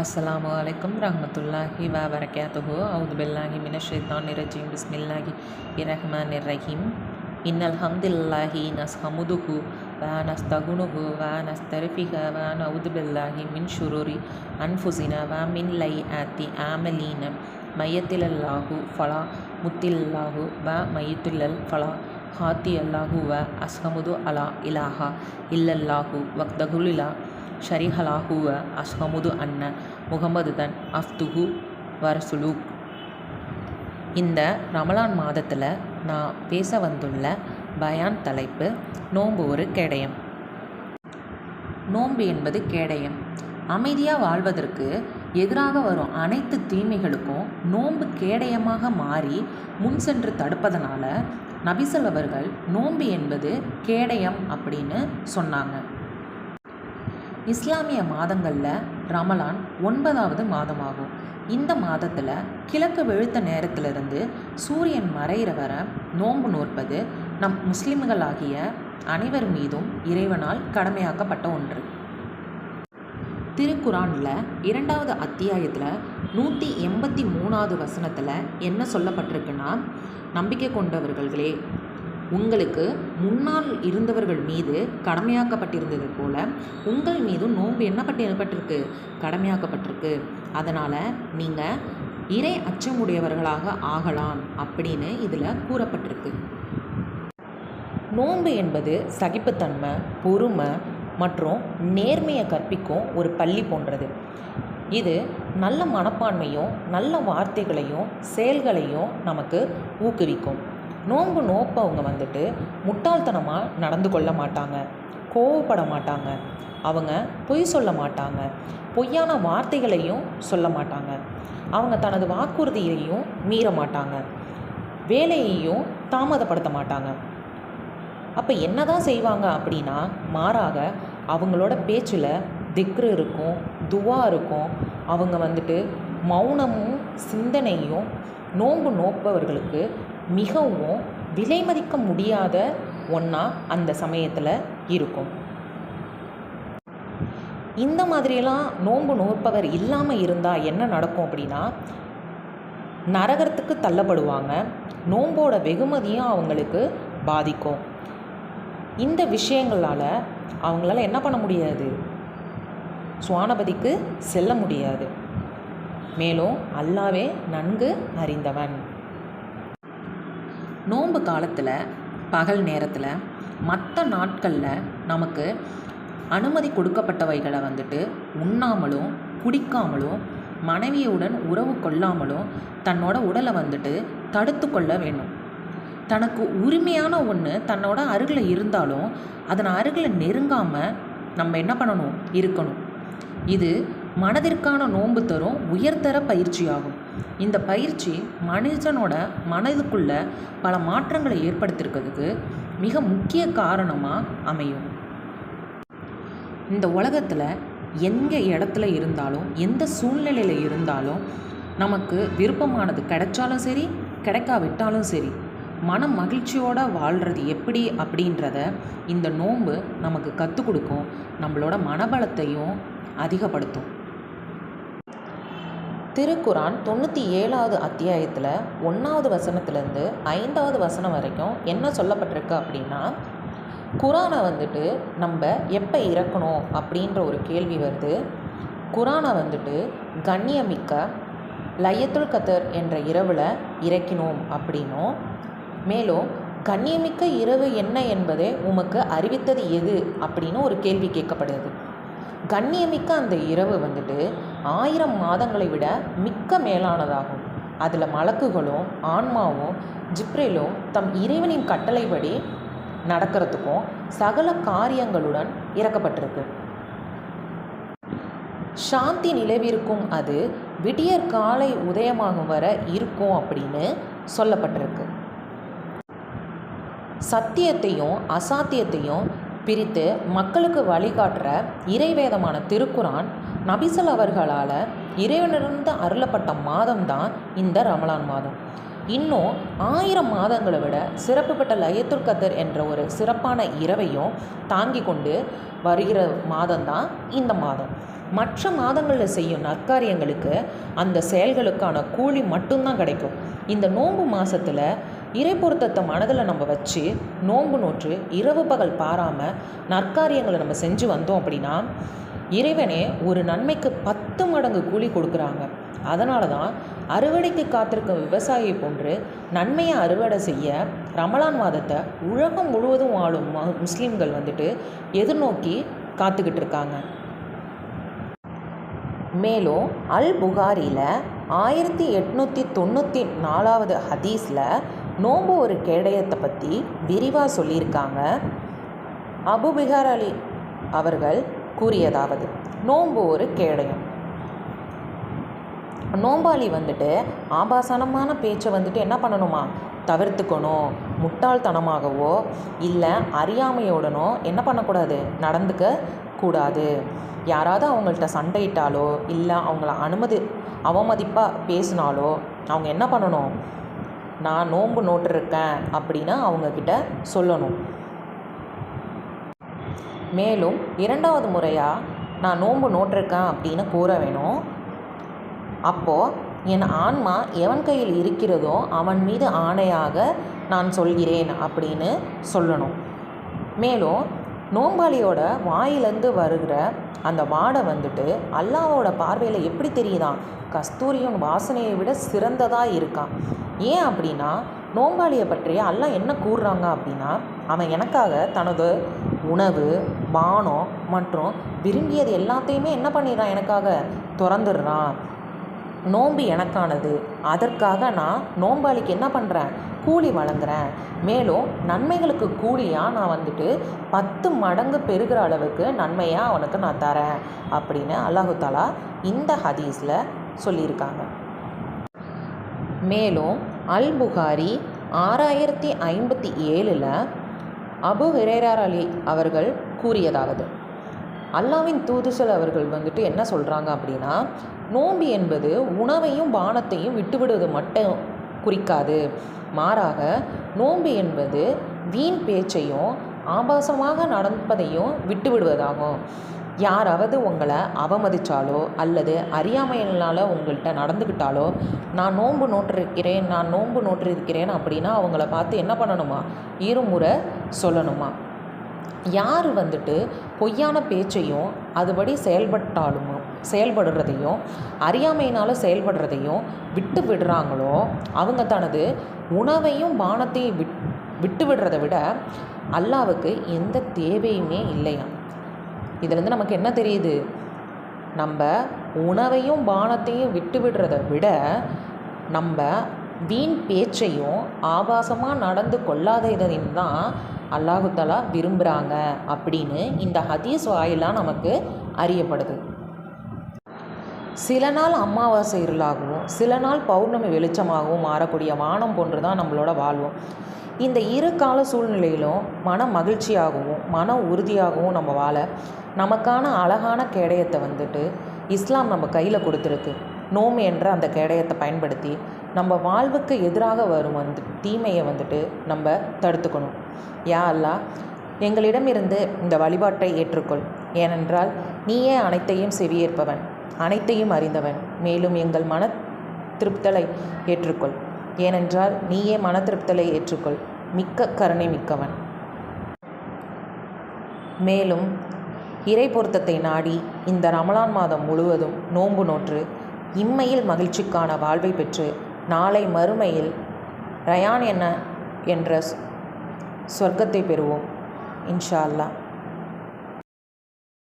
அஸ்லாம் வலைக்கம் ரஹமத்துல்லாஹி வா பரக்காத்துஹு அவுது பில்லாஹி மினஷேத்தான் ஷைத்தான் பிஸ்மில்லாஹி இரஹ்மான் ரஹீம் இன்னல் ஹம்தில்லாஹி நஸ் ஹமுதுஹு வா நஸ் வ வா நஸ் நஸ்தரிஃபிக வா நவுது பில்லாஹி மின் ஷுரூரி அன்ஃபுசினா வா மின் லை ஆத்தி ஆமலீன மையத்திலல்லாஹு ஃபலா முத்தில்லாஹு வ மையத்துல்லல் ஃபலா ஹாத்தி அல்லாஹு வ அஸ்ஹமுது அலா இலாஹா இல்லல்லாஹு வக்தகுலிலா ஷரிஹலாஹுவ அஸ்ஹமுது அன்ன முகமது தன் அஃப்துஹு வரசுலூக். இந்த ரமலான் மாதத்தில் நான் பேச வந்துள்ள பயான் தலைப்பு நோன்பு ஒரு கேடயம். நோன்பு என்பது கேடயம். அமைதியாக வாழ்வதற்கு எதிராக வரும் அனைத்து தீமைகளுக்கும் நோன்பு கேடயமாக மாறி முன் சென்று தடுப்பதனால நபிசல் அவர்கள் நோன்பு என்பது கேடயம் அப்படின்னு சொன்னாங்க. இஸ்லாமிய மாதங்களில் ரமலான் ஒன்பதாவது மாதமாகும். இந்த மாதத்தில் கிழக்கு வெளுத்த நேரத்திலிருந்து சூரியன் மறையிற வர நோன்பு நோற்பது நம் முஸ்லிம்களாகிய அனைவர் மீதும் இறைவனால் கடமையாக்கப்பட்ட ஒன்று. திருக்குரானில் இரண்டாவது அத்தியாயத்தில் நூற்றி எண்பத்தி மூணாவது வசனத்தில் என்ன சொல்லப்பட்டிருக்குன்னா நம்பிக்கை கொண்டவர்களே உங்களுக்கு முன்னால் இருந்தவர்கள் மீது கடமையாக்கப்பட்டிருந்தது போல உங்கள் மீதும் நோன்பு என்ன பட்டிருக்கு கடமையாக்கப்பட்டிருக்கு. அதனால் நீங்கள் இறை அச்சமுடையவர்களாக ஆகலாம் அப்படின்னு இதில் கூறப்பட்டிருக்கு. நோன்பு என்பது சகிப்புத்தன்மை பொறுமை மற்றும் நேர்மையை கற்பிக்கும் ஒரு பள்ளி போன்றது. இது நல்ல மனப்பான்மையும் நல்ல வார்த்தைகளையும் செயல்களையும் நமக்கு ஊக்குவிக்கும். நோன்பு நோப்பவங்க வந்துட்டு முட்டாள்தனமாக நடந்து கொள்ள மாட்டாங்க. கோவப்பட மாட்டாங்க. அவங்க பொய் சொல்ல மாட்டாங்க. பொய்யான வார்த்தைகளையும் சொல்ல மாட்டாங்க. அவங்க தனது வாக்குறுதியையும் மீற மாட்டாங்க. வேலையையும் தாமதப்படுத்த மாட்டாங்க. அப்போ என்ன தான் செய்வாங்க அப்படின்னா மாறாக அவங்களோட பேச்சில் திக்ரு இருக்கும் துவா இருக்கும். அவங்க வந்துட்டு மௌனமும் சிந்தனையும் நோன்பு நோப்பவர்களுக்கு மிகவும் விலை மதிக்க முடியாத ஒன்றா அந்த சமயத்தில் இருக்கும். இந்த மாதிரியெல்லாம் நோன்பு நோற்பவர் இல்லாமல் இருந்தால் என்ன நடக்கும் அப்படின்னா நரகத்துக்கு தள்ளப்படுவாங்க. நோம்போட வெகுமதியும் அவங்களுக்கு பாதிக்கும். இந்த விஷயங்களால் அவங்களால என்ன பண்ண முடியாது? சுவானபதிக்கு செல்ல முடியாது. மேலும் அல்லாவே நன்கு அறிந்தவன். நோன்பு காலத்தில் பகல் நேரத்தில் மற்ற நாட்களில் நமக்கு அனுமதி கொடுக்கப்பட்டவைகளை வந்துட்டு உண்ணாமலும் குடிக்காமலும் மனைவியுடன் உறவு கொள்ளாமலும் தன்னோட உடலை வந்துட்டு தடுத்து கொள்ள வேணும் தனக்கு உரிமையான ஒன்று தன்னோட அருகில் இருந்தாலும் அதன் அருகில் நெருங்காமல் நம்ம என்ன பண்ணணும்? இருக்கணும். இது மனதிற்கான நோன்பு தரும் உயர்தர பயிற்சியாகும். இந்த பயிற்சி மனுஷனோட மனதுக்குள்ள பல மாற்றங்களை ஏற்படுத்தியிருக்கிறதுக்கு மிக முக்கிய காரணமாக அமையும். இந்த உலகத்தில் எங்கே இடத்துல இருந்தாலும் எந்த சூழ்நிலையில் இருந்தாலும் நமக்கு விருப்பமானது கிடைச்சாலும் சரி கிடைக்காவிட்டாலும் சரி மன மகிழ்ச்சியோடு வாழ்கிறது எப்படி அப்படின்றத இந்த நோன்பு நமக்கு கற்றுக் கொடுக்கும். நம்மளோட மனபலத்தையும் அதிகப்படுத்தும். திருக்குரான் தொண்ணூற்றி ஏழாவது அத்தியாயத்தில் ஒன்றாவது வசனத்துலேருந்து ஐந்தாவது வசனம் வரைக்கும் என்ன சொல்லப்பட்டிருக்கு அப்படின்னா குரானை வந்துட்டு நம்ம எப்போ இறக்கணும் அப்படின்ற ஒரு கேள்வி வருது. குரானை வந்துட்டு கண்ணியமிக்க லயத்துல் கத்தர் என்ற இரவில் இறக்கினோம் அப்படின்னும். மேலும் கண்ணியமிக்க இரவு என்ன என்பதை உமக்கு அறிவித்தது எது அப்படின்னு ஒரு கேள்வி கேட்கப்படுது. கண்ணியமிக்க அந்த இரவு வந்துட்டு ஆயிரம் மாதங்களை விட மிக்க மேலானதாகும். அதில் மலக்குகளும் ஆன்மாவும் ஜிப்ரேலும் தம் இறைவனின் கட்டளைப்படி நடக்கிறதுக்கும் சகல காரியங்களுடன் இறக்கப்பட்டிருக்கு. சாந்தி நிலவிற்கும் அது விடியற் காலை உதயமாகும் வர இருக்கும் அப்படின்னு சொல்லப்பட்டிருக்கு. சத்தியத்தையும் அசாத்தியத்தையும் பிரித்து மக்களுக்கு வழிகாட்டுற இறைவேதமான திருக்குரான் நபிசல் அவர்களால் இறைவனிருந்து அருளப்பட்ட மாதம்தான் இந்த ரமலான் மாதம். இன்னும் ஆயிரம் மாதங்களை விட சிறப்பு பெற்ற லயத்துல் கத்தர் என்ற ஒரு சிறப்பான இரவையும் தாங்கி கொண்டு வருகிற மாதம்தான் இந்த மாதம். மற்ற மாதங்களில் செய்யும் நற்காரியங்களுக்கு அந்த செயல்களுக்கான கூலி மட்டும்தான் கிடைக்கும். இந்த நோன்பு மாதத்தில் இறை பொருத்தத்தை மனதில் நம்ம வச்சு நோன்பு நோற்று இரவு பகல் பாராமல் நற்காரியங்களை நம்ம செஞ்சு வந்தோம் அப்படின்னா இறைவனே ஒரு நன்மைக்கு பத்து மடங்கு கூலி கொடுக்குறாங்க. அதனால தான் அறுவடைக்கு காத்திருக்கும் விவசாயியை போன்று நன்மையை அறுவடை செய்ய ரமலான் மாதத்தை உலகம் முழுவதும் வாழும் ம- முஸ்லீம்கள் வந்துட்டு எதிர்நோக்கி காத்துக்கிட்டு இருக்காங்க. மேலும் அல் புகாரியில் ஆயிரத்தி எட்நூற்றி தொண்ணூற்றி நாலாவது ஹதீஸில் நோன்பு ஒரு கேடயத்தை பற்றி விரிவாக சொல்லியிருக்காங்க. அபு பிகார் அலி அவர்கள் கூறியதாவது நோன்பு ஒரு கேடயம். நோம்பாளி வந்துட்டு ஆபாசனமான பேச்சை வந்துட்டு என்ன பண்ணணுமா? தவிர்த்துக்கணும். முட்டாள்தனமாகவோ இல்லை அறியாமையோடனோ என்ன பண்ணக்கூடாது? நடந்துக்க கூடாது. யாராவது அவங்கள்ட்ட சண்டையிட்டாலோ இல்லை அவங்கள அனுமதி அவமதிப்பாக பேசினாலோ அவங்க என்ன பண்ணணும்? நான் நோன்பு நோட்டிருக்கேன் அப்படின்னு அவங்கக்கிட்ட சொல்லணும். மேலும் இரண்டாவது முறையாக நான் நோன்பு நோட்டிருக்கேன் அப்படின்னு கூற வேணும். அப்போது என் ஆன்மா எவன் கையில் இருக்கிறதோ அவன் மீது ஆணையாக நான் சொல்கிறேன் அப்படின்னு சொல்லணும். மேலும் நோம்பாளியோட வாயிலேருந்து வருகிற அந்த வாடை வந்துட்டு அல்லாவோட பார்வையில் எப்படி தெரியுதான் கஸ்தூரியும் வாசனையை விட சிறந்ததாக இருக்கான் ஏன் அப்படின்னா நோம்பாளியை பற்றி எல்லாம் என்ன கூறுறாங்க அப்படின்னா அவன் எனக்காக தனது உணவு பானம் மற்றும் விரும்பியது எல்லாத்தையுமே என்ன பண்ணிடுறான்? எனக்காக திறந்துடுறான். நோம்பு எனக்கானது. அதற்காக நான் நோம்பாளிக்கு என்ன பண்ணுறேன் கூலி வழங்குறேன். மேலும் நன்மைகளுக்கு கூலியாக நான் வந்துட்டு பத்து மடங்கு பெருகிற அளவுக்கு நன்மையாக அவனுக்கு நான் தரேன் அப்படின்னு அல்லாஹு தாலா இந்த ஹதீஸில் சொல்லியிருக்காங்க. மேலும் அல் புகாரி ஆறாயிரத்தி ஐம்பத்தி ஏழில் அபு ஹிரேரார் அலி அவர்கள் கூறியதாவது. அல்லாவின் தூதுசல் அவர்கள் வந்துட்டு என்ன சொல்கிறாங்க அப்படின்னா நோம்பி என்பது உணவையும் பானத்தையும் விட்டுவிடுவது மட்டும் குறிக்காது. மாறாக நோம்பு என்பது வீண் பேச்சையும் ஆபாசமாக நடப்பதையும் விட்டுவிடுவதாகும். யாராவது உங்களை அவமதித்தாலோ அல்லது அறியாமையினால் உங்கள்கிட்ட நடந்துக்கிட்டாலோ நான் நோன்பு நோட்டிருக்கிறேன் நான் நோன்பு நோட்டிருக்கிறேன் அப்படின்னா அவங்கள பார்த்து என்ன பண்ணணுமா? இருமுறை சொல்லணுமா? யார் வந்துட்டு பொய்யான பேச்சையும் அதுபடி செயல்பட்டாலும் செயல்படுறதையும் அறியாமையினால் செயல்படுறதையும் விட்டு விடுறாங்களோ அவங்க தனது உணவையும் பானத்தையும் விட் விட்டு விடுறதை விட அல்லாவுக்கு எந்த தேவையுமே இல்லையா இதுலேருந்து நமக்கு என்ன தெரியுது? நம்ம உணவையும் பானத்தையும் விட்டு விடுறத விட நம்ம வீண் பேச்சையும் ஆபாசமாக நடந்து கொள்ளாத இதையும் தான் அல்லாஹுத்தலா விரும்புகிறாங்க அப்படின்னு இந்த ஹதீஸ் வாயிலாக நமக்கு அறியப்படுது. சில நாள் அமாவாசை இருளாகவும் சில நாள் பௌர்ணமி வெளிச்சமாகவும் மாறக்கூடிய வானம் போன்று தான் நம்மளோட வாழ்வோம். இந்த இரு கால சூழ்நிலையிலும் மன மகிழ்ச்சியாகவும் மன உறுதியாகவும் நம்ம வாழ நமக்கான அழகான கேடயத்தை வந்துட்டு இஸ்லாம் நம்ம கையில் கொடுத்துருக்கு. நோம் என்ற அந்த கேடயத்தை பயன்படுத்தி நம்ம வாழ்வுக்கு எதிராக வரும் வந்து தீமையை வந்துட்டு நம்ம தடுத்துக்கணும். யா அல்லாஹ் எங்களிடமிருந்து இந்த வழிபாட்டை ஏற்றுக்கொள். ஏனென்றால் நீயே அனைத்தையும் செவியேற்பவன். அனைத்தையும் அறிந்தவன். மேலும் எங்கள் மன திருப்தலை ஏற்றுக்கொள். ஏனென்றால் நீயே மன திருப்தலை ஏற்றுக்கொள். மிக்க கருணை மிக்கவன். மேலும் இறை பொருத்தத்தை நாடி இந்த ரமலான் மாதம் முழுவதும் நோன்பு நோற்று இம்மையில் மகிழ்ச்சிக்கான வாழ்வை பெற்று நாளை மறுமையில் ரயான் என்ன என்ற சொர்க்கத்தை பெறுவோம். இன்ஷா அல்லாஹ்.